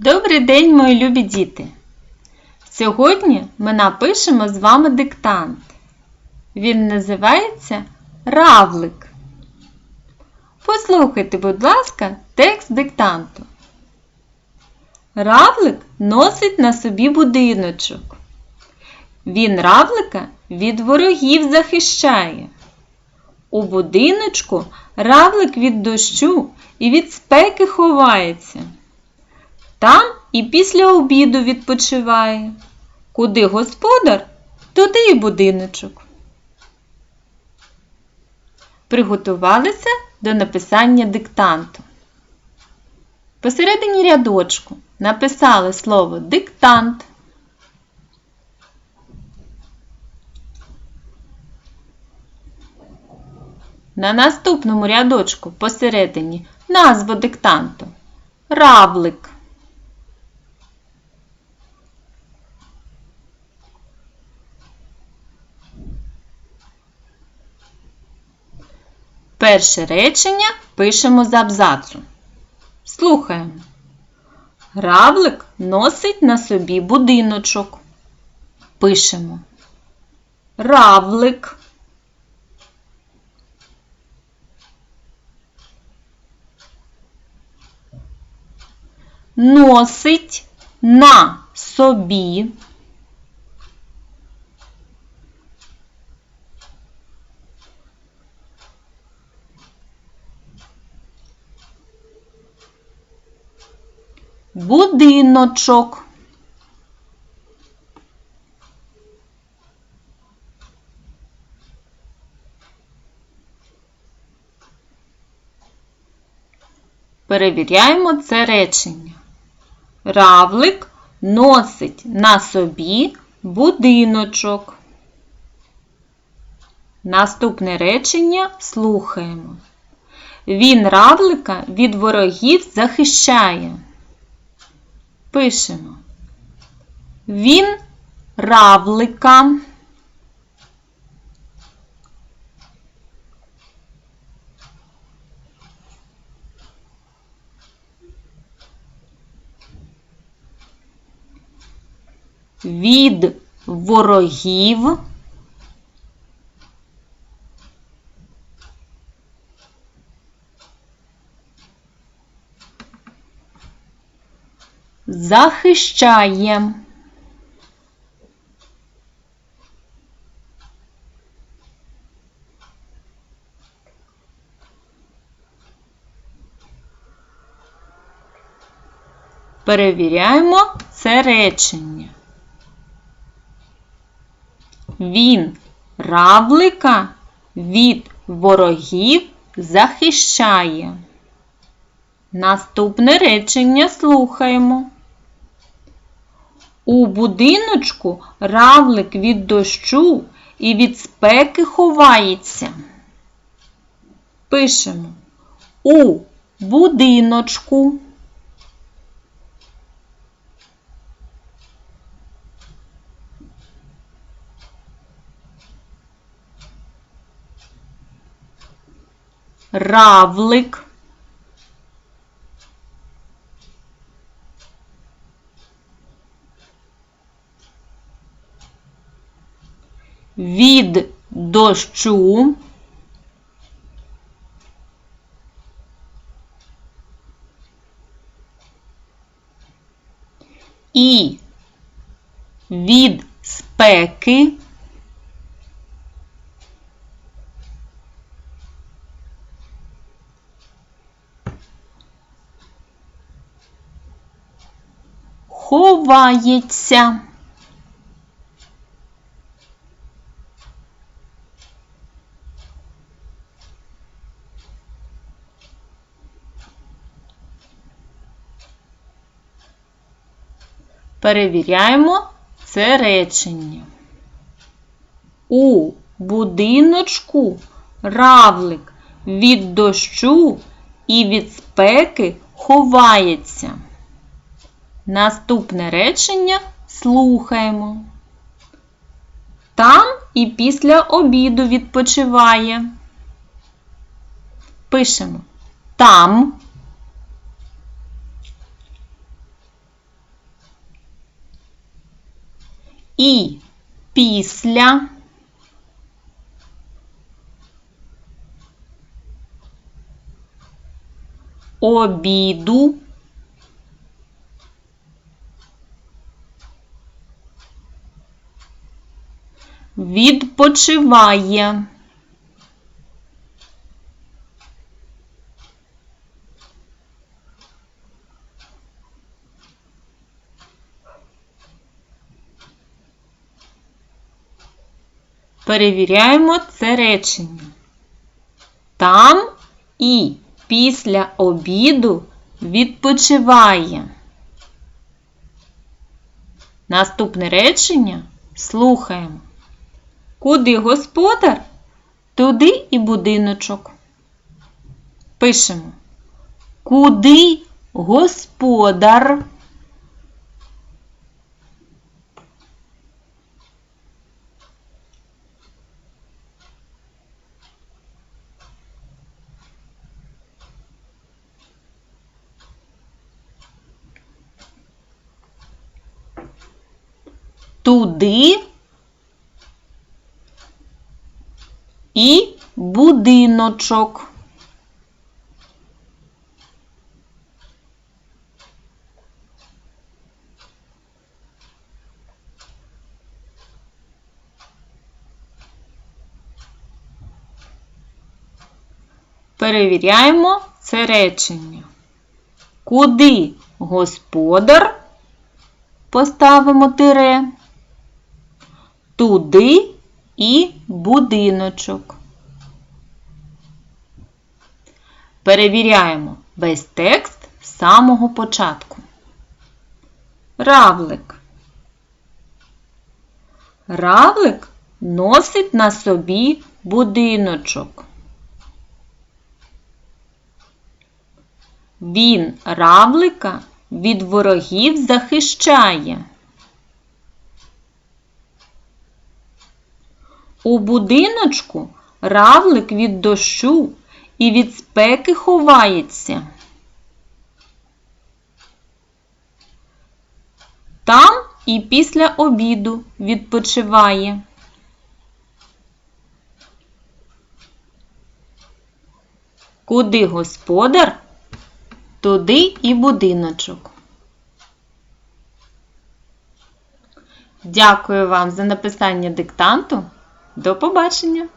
Добрий день, мої любі діти! Сьогодні ми напишемо з вами диктант. Він називається Равлик. Послухайте, будь ласка, текст диктанту. Равлик носить на собі будиночок. Він равлика від ворогів захищає. У будиночку равлик від дощу і від спеки ховається. Там і після обіду відпочиває. Куди господар, туди й будиночок. Приготувалися до написання диктанту. Посередині рядочку написали слово диктант. На наступному рядочку посередині назва диктанту Равлик. Перше речення пишемо з абзацу. Слухаємо. Равлик носить на собі будиночок. Пишемо. Равлик. Носить на собі. Будиночок. Перевіряємо це речення. Равлик носить на собі будиночок. Наступне речення слухаємо. Він равлика від ворогів захищає. Пишемо. Він равлика. Від ворогів захищає. Перевіряємо це речення. Він равлика від ворогів захищає. Наступне речення слухаємо. У будиночку равлик від дощу і від спеки ховається. Пишемо у будиночку. Равлик. Від дощу. І від спеки. Ховається. Перевіряємо це речення. У будиночку равлик від дощу і від спеки ховається. Наступне речення слухаємо. Там і після обіду відпочиває. Пишемо там і після. Обіду. Відпочиває. Перевіряємо це речення. Там і після обіду відпочиває. Наступне речення слухаємо. Куди господар, туди і будиночок. Пишемо. Куди господар? Туди і будиночок. Перевіряємо це речення. Куди господар поставимо тире, туди і будиночок. Перевіряємо весь текст з самого початку. Равлик. Равлик носить на собі будиночок. Він равлика від ворогів захищає. У будиночку равлик від дощу і від спеки ховається. Там і після обіду відпочиває. Куди господар, туди і будиночок. Дякую вам за написання диктанту. До побачення!